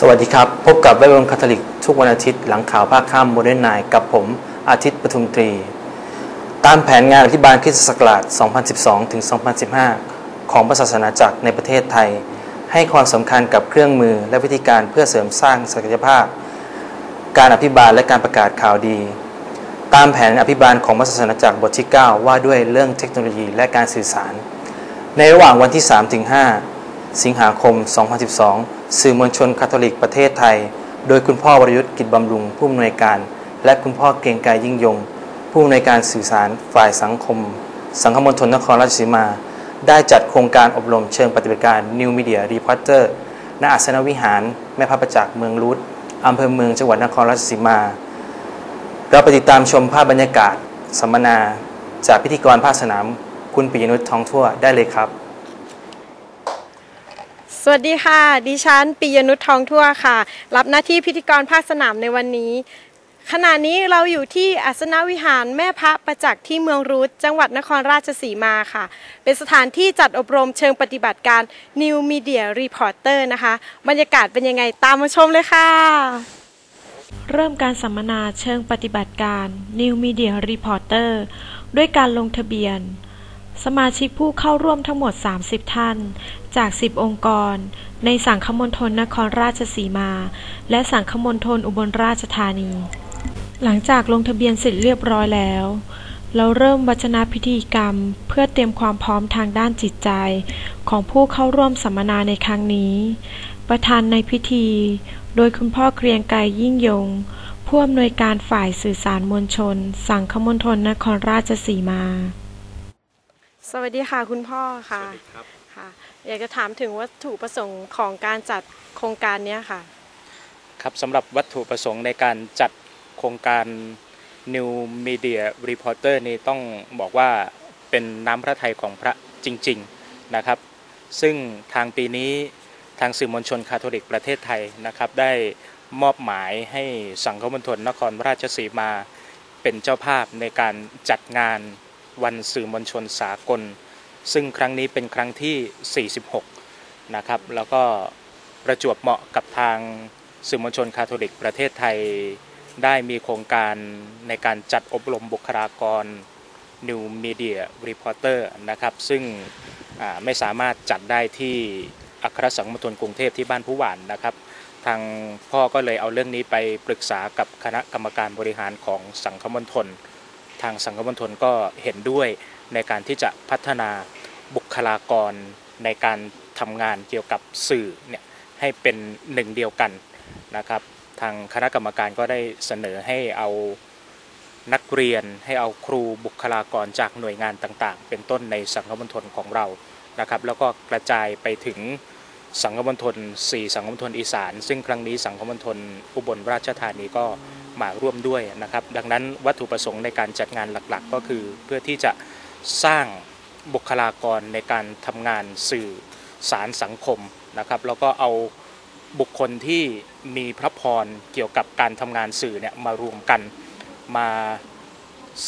สวัสดีครับ พบกับไบเบิลคาทอลิก ทุกวันอาทิตย์หลังข่าวภาคค่ำโมเดิร์นไนกับผมอาทิตย์ปทุมตรี ตามแผนงานอธิบาลคริสตศักราช 2012 ถึง 2015 ของพระศาสนาจักรในประเทศไทย ให้ความสำคัญกับเครื่องมือและวิธีการเพื่อเสริมสร้างศักยภาพ การอภิบาลและการประกาศข่าวดี ตามแผนอภิบาลของพระศาสนาจักรบทที่ 9 ว่าด้วยเรื่องเทคโนโลยีและการสื่อสาร ในระหว่างวันที่ 3-5 สิงหาคม 2012 สื่อมวลชนคาทอลิกประเทศไทย โดยคุณพ่อวรยุทธ์กิจบำรุง ผู้อำนวยการ และคุณพ่อเกรียงไกรยิ่งยง ผู้อำนวยการสื่อสารฝ่ายสังคม สังคมณฑลนครราชสีมา ได้จัดโครงการอบรมเชิงปฏิบัติการ New Media Reporter ณอาสนวิหาร แม่พระประจักษ์เมืองรุดอำเภอเมืองจังหวัดนครราชสีมา เราไปติดตามชมภาพบรรยากาศสัมมนา จากพิธีกรภาคสนาม คุณปิยนุชทองทั่วได้เลยครับ สวัสดีค่ะ ดิฉันปิยนุชทองทั่วค่ะ รับหน้าที่พิธีกรภาคสนามในวันนี้ ขณะนี้เราอยู่ที่อาสนวิหารแม่พระประจักษ์ที่เมืองรูทจังหวัดนครราชสีมาค่ะ เป็นสถานที่จัดอบรมเชิงปฏิบัติการ New Media Reporter นะคะ บรรยากาศเป็นยังไงตามมาชมเลยค่ะ เริ่มการสัมมนาเชิงปฏิบัติการ New Media Reporter ด้วยการลงทะเบียน สมาชิกผู้เข้าร่วมทั้งหมด 30 ท่าน จาก 10 องค์กร ในสังคมณฑลนครราชสีมา และสังคมณฑลอุบลราชธานี หลังจากลงทะเบียนเสร็จเรียบร้อยแล้ว เราเริ่มวัชนาพิธีกรรม เพื่อเตรียมความพร้อมทางด้านจิตใจ ของผู้เข้าร่วมสัมมนาในครั้งนี้ ประธานในพิธี โดยคุณพ่อเกรียงไกรยิ่งยงผู้อำนวยการฝ่ายสื่อสารมวลชน สังคมณฑลนครราชสีมา สวัสดีค่ะคุณพ่อค่ะค่ะอยากจะถามถึงวัตถุประสงค์ของการจัดโครงการเนี้ยค่ะ ครับสำหรับวัตถุประสงค์ในการจัดโครงการ New Media Reporter นี่ต้องบอกว่าเป็นน้ำพระทัยของพระจริง ๆนะครับ ซึ่งทางปีนี้ทางสื่อมวลชนคาทอลิกประเทศไทยนะครับ ได้มอบหมายให้สังคมณฑลนครราชสีมาเป็นเจ้าภาพในการจัดงาน วันสื่อมวลชนสากล ซึ่งครั้งนี้เป็นครั้งที่ 46 นะครับ แล้วก็ประจวบเหมาะกับทางสื่อมวลชนคาทอลิกประเทศไทย ได้มีโครงการในการจัดอบรมบุคลากร New Media Reporter นะครับ ซึ่งไม่สามารถจัดได้ที่อัครสังคมณฑลกรุงเทพที่บ้านผู้หวานนะครับ ทางพ่อก็เลยเอาเรื่องนี้ไปปรึกษากับคณะกรรมการบริหารของสังคมณฑล ทางสังคมณฑลก็เห็นด้วยในการที่จะพัฒนาบุคลากรในการทำงานเกี่ยวกับสื่อเนี่ยให้เป็นหนึ่งเดียวกันนะครับ ทางคณะกรรมการก็ได้เสนอให้เอานักเรียนให้เอาครูบุคลากรจากหน่วยงานต่างๆ เป็นต้นในสังคมณฑลของเรานะครับ แล้วก็กระจายไปถึง สังคมณฑล4 สังคมณฑลอีสาน ซึ่งครั้งนี้สังคมณฑลอุบลราชธานีก็มาร่วมด้วยนะครับ ดังนั้นวัตถุประสงค์ในการจัดงานหลักๆ ก็คือเพื่อที่จะสร้างบุคลากรในการทำงานสื่อสารสังคมนะครับ แล้วก็เอาบุคคลที่มีพระพรเกี่ยวกับการทำงานสื่อเนี่ยมารวมกันมา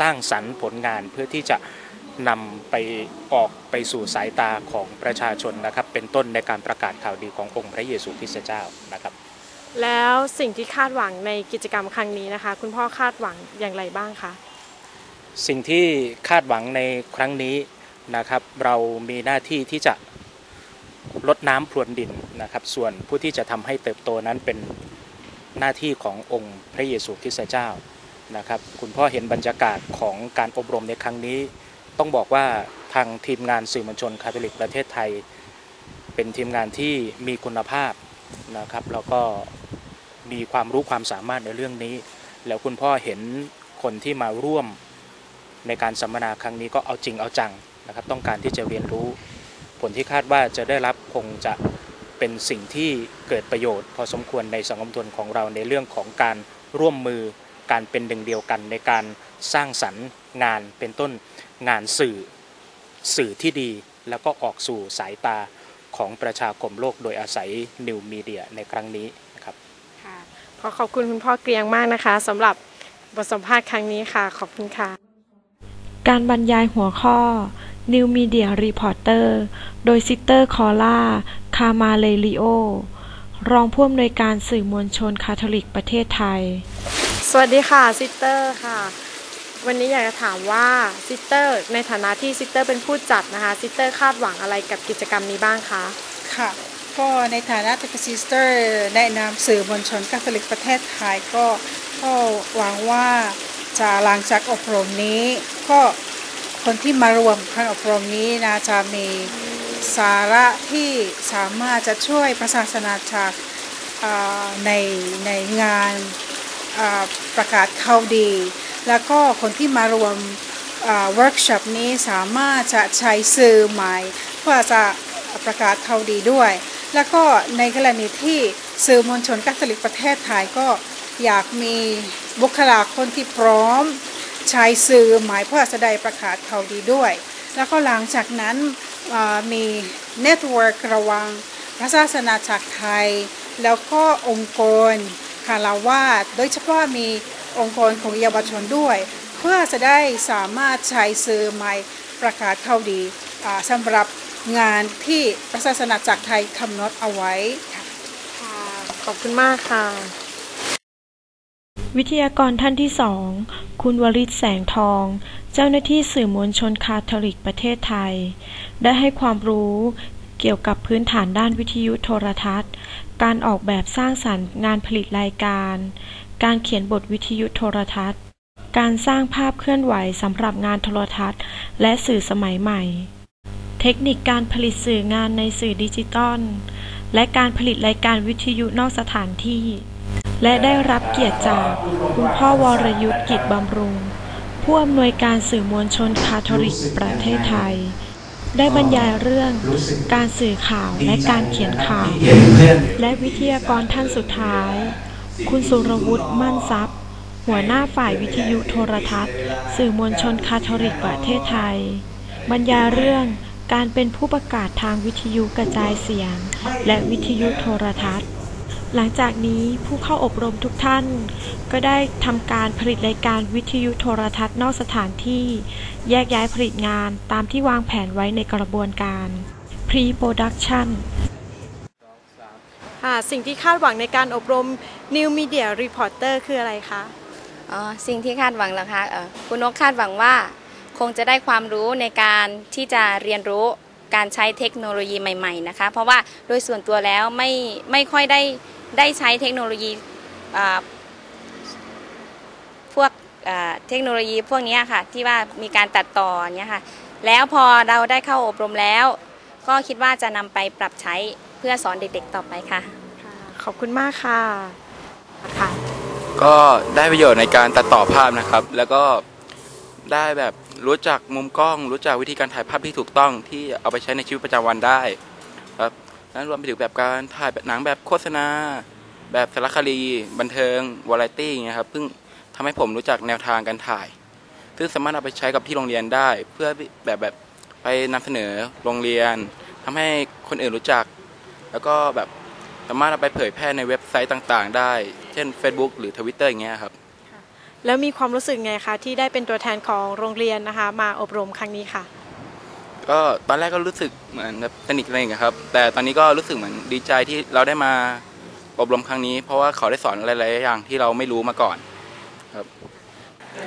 สร้างสรรค์ผลงานเพื่อที่จะ นำไปออกไปสู่สายตาของประชาชนนะครับ เป็นต้นในการประกาศข่าวดีขององค์พระเยซูคริสต์เจ้านะครับ แล้วสิ่งที่คาดหวังในกิจกรรมครั้งนี้นะคะ คุณพ่อคาดหวังอย่างไรบ้างคะสิ่งที่คาดหวังในครั้งนี้นะครับ เรามีหน้าที่ที่จะลดน้ำพรวนดินนะครับ ส่วนผู้ที่จะทำให้เติบโตนั้นเป็นหน้าที่ขององค์พระเยซูคริสต์เจ้านะครับ คุณพ่อเห็นบรรยากาศของการอบรมในครั้งนี้ ต้องบอกว่าทางทีมงานสื่อมวลชนคาทอลิกประเทศไทย เป็นทีมงานที่มีคุณภาพนะครับ แล้วก็มีความรู้ความสามารถในเรื่องนี้ แล้วคุณพ่อเห็นคนที่มาร่วมในการสัมมนาครั้งนี้ก็เอาจริงเอาจังนะครับ ต้องการที่จะเรียนรู้ ผลที่คาดว่าจะได้รับคงจะเป็นสิ่งที่เกิดประโยชน์ พอสมควรในสังคมทนของเราในเรื่องของการร่วมมือ การเป็นหนึ่งเดียวกันในการสร้างสรรค์งานเป็นต้นงานสื่อสื่อที่ดีแล้วก็ออกสู่สายตาของประชาคมโลกโดยอาศัยนิวมีเดียในครั้งนี้นะครับค่ะขอขอบคุณคุณพ่อเกรียงมากนะคะสำหรับบทสัมภาษณ์ครั้งนี้ค่ะ ขอบคุณค่ะ การบรรยายหัวข้อ New Media Reporter โดยซิสเตอร์คอล่าคามาเลลิโอรองผู้อำนวยการสื่อมวลชนคาทอลิกประเทศไทย สวัสดีค่ะซิสเตอร์ค่ะ วันนี้อยากจะถามว่าซิสเตอร์ในฐานะที่ซิสเตอร์เป็นผู้จัดนะคะซิสเตอร์คาดหวังอะไรกับกิจกรรมนี้บ้างคะค่ะ ก็ในฐานะที่เป็นซิสเตอร์แนะนำสื่อมวลชนคาทอลิกประเทศไทยก็ก็หวังว่าจะหลังจากอบรมนี้ ก็คนที่มารวมการอบรมนี้นะจะมีสาระที่สามารถจะช่วยประชาชนาจากในในงาน ประกาศข่าวดี แล้วก็คนที่มารวมเวิร์กช็อปนี้สามารถจะใช้สื่อใหม่เพื่อจะประกาศข่าวดีด้วย แล้วก็ในกรณีที่สื่อมวลชนคาทอลิกประเทศไทยก็อยากมีบุคลากรที่พร้อมใช้สื่อหมายเพื่อจะได้ประกาศข่าวดีด้วย แล้วก็หลังจากนั้นมีเน็ตเวิร์กระวังพระศาสนาจากไทย แล้วก็องค์กร คาราวาสโดยเฉพาะมีองค์กรของเยาวชนด้วย เพื่อจะได้สามารถใช้สื่อใหม่ประกาศข่าวดีอ่าสำหรับงานที่พระศาสนาจากไทยกำหนดเอาไว้ค่ะค่ะขอบคุณมากค่ะ วิทยากรท่านที่สองคุณวริศแสงทอง เจ้าหน้าที่สื่อมวลชนคาทอลิกประเทศไทย ได้ให้ความรู้เกี่ยวกับพื้นฐานด้านวิทยุโทรทัศน์ การออกแบบสร้างสรรค์งานผลิตรายการ การเขียนบทวิทยุโทรทัศน์ การสร้างภาพเคลื่อนไหวสำหรับงานโทรทัศน์ และสื่อสมัยใหม่ เทคนิคการผลิตสื่องานในสื่อดิจิตอล และการผลิตรายการวิทยุนอกสถานที่ และได้รับเกียรติจากคุณพ่อวรยุทธกิจบำรุง ผู้อำนวยการสื่อมวลชนคาทอลิกประเทศไทย ได้บรรยายเรื่องการสื่อข่าวและการเขียนข่าว และวิทยากรท่านสุดท้าย คุณสุรวุฒิมั่นทรัพย์ หัวหน้าฝ่ายวิทยุโทรทัศน์ สื่อมวลชนคาทอลิกประเทศไทย บรรยายเรื่องการเป็นผู้ประกาศทางวิทยุกระจายเสียง และวิทยุโทรทัศน์ หลังจากนี้ผู้เข้าอบรมทุกท่าน ก็ได้ทำการผลิตรายการวิทยุโทรทัศน์นอกสถานที่ แยกย้ายผลิตงานตามที่วางแผนไว้ในกระบวนการ Pre-Production ค่ะสิ่งที่คาดหวังในการอบรม New Media Reporter คืออะไรคะอ๋อสิ่งที่คาดหวังเหรอคะเอ่อคุณนกคาดหวังว่า คงจะได้ความรู้ในการที่จะเรียนรู้การใช้เทคโนโลยีใหม่ ๆ นะคะ เพราะว่าโดยส่วนตัวแล้วไม่ไม่ค่อยได้ ได้ใช้เทคโนโลยีอ่าพวกอ่าเทคโนโลยีพวกเนี้ยค่ะที่ว่ามีการตัดต่อเนี้ยค่ะแล้วพอเราได้เข้าอบรมแล้ว ก็คิดว่าจะนำไปปรับใช้เพื่อสอนเด็กๆต่อไปค่ะ ขอบคุณมากค่ะค่ะ ก็ได้ประโยชน์ในการตัดต่อภาพนะครับ แล้วก็ได้แบบรู้จักมุมกล้อง รู้จักวิธีการถ่ายภาพที่ถูกต้องที่เอาไปใช้ในชีวิตประจำวันได้ ครับนั้นรวมไปถึงแบบการถ่ายแบบหนังแบบโฆษณา แบบสารคดี บันเทิงวาไรตี้อย่างเงี้ยครับซึ่งทำให้ผมรู้จักแนวทางการถ่าย ซึ่งสามารถเอาไปใช้กับที่โรงเรียนได้ เพื่อแบบแบบไปนำเสนอโรงเรียนทำให้คนอื่นรู้จัก แล้วก็แบบสามารถเอาไปเผยแพร่ในเว็บไซต์ต่างๆ ได้ เช่น Facebook หรือ Twitter อย่างเงี้ยครับ แล้วมีความรู้สึกไงคะที่ได้เป็นตัวแทนของโรงเรียนนะคะ มาอบรมครั้งนี้ค่ะ ก็ตอนแรกก็รู้สึกเหมือนแบบสนิทอะไรอย่างเงี้ยครับ แต่ตอนนี้ก็รู้สึกเหมือนดีใจที่เราได้มาอบรมครั้งนี้ เพราะว่าเขาได้สอนหลายๆอย่างที่เราไม่รู้มาก่อนครับ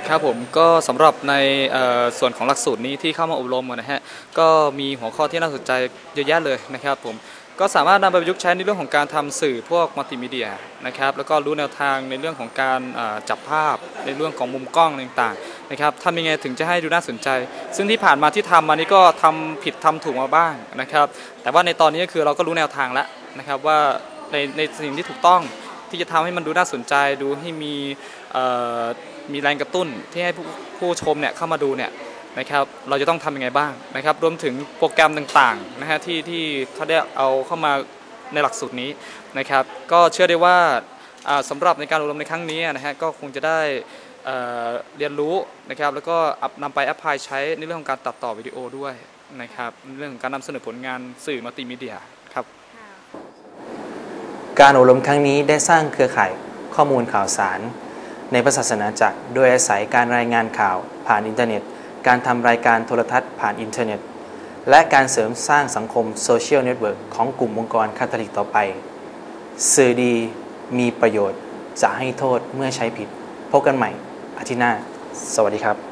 ครับผมก็สำหรับในส่วนของหลักสูตรนี้ที่เข้ามาอบรมนะฮะก็มีหัวข้อที่น่าสนใจเยอะแยะเลยนะครับผม ก็สามารถนำไปประยุกต์ใช้ในเรื่องของการทำสื่อพวกมัลติมีเดียนะครับแล้วก็รู้แนวทางในเรื่องของการจับภาพในเรื่องของมุมกล้องต่างๆนะครับทำยังไงถึงจะให้ดูน่าสนใจ ซึ่งที่ผ่านมาที่ทำมานี่ก็ทำผิดทำถูกมาบ้างนะครับ แต่ว่าในตอนนี้ก็คือเราก็รู้แนวทางแล้วนะครับว่าในในสิ่งที่ถูกต้องที่จะทำให้มันดูน่าสนใจดูให้มีมีแรงกระตุ้นที่ให้ผู้ผู้ชมเนี่ยเข้ามาดูเนี่ย นะครับเราจะต้องทำยังไงบ้างนะครับรวมถึงโปรแกรมต่างๆนะฮะที่ที่เขาได้เอาเข้ามาในหลักสูตรนี้นะครับก็เชื่อได้ว่าอ่าสำหรับในการอบรมในครั้งนี้นะฮะก็คงจะได้เเรียนรู้นะครับแล้วก็นำไปแอพพลายใช้ในเรื่องของการตัดต่อวิดีโอด้วยนะครับเรื่องของการนำเสนอผลงานสื่อมัลติมีเดียครับการอบรมครั้งนี้ได้สร้างเครือข่ายข้อมูลข่าวสาร ในพระศาสนาจักรโดยอาศัยการรายงานข่าวผ่านอินเทอร์เน็ต การทำรายการโทรทัศน์ผ่านอินเทอร์เน็ต และการเสริมสร้างสังคมโซเชียลเน็ตเวิร์กของกลุ่มองค์กรคาทอลิกต่อไป สื่อดีมีประโยชน์จะให้โทษเมื่อใช้ผิด พบกันใหม่อาทิตย์หน้า สวัสดีครับ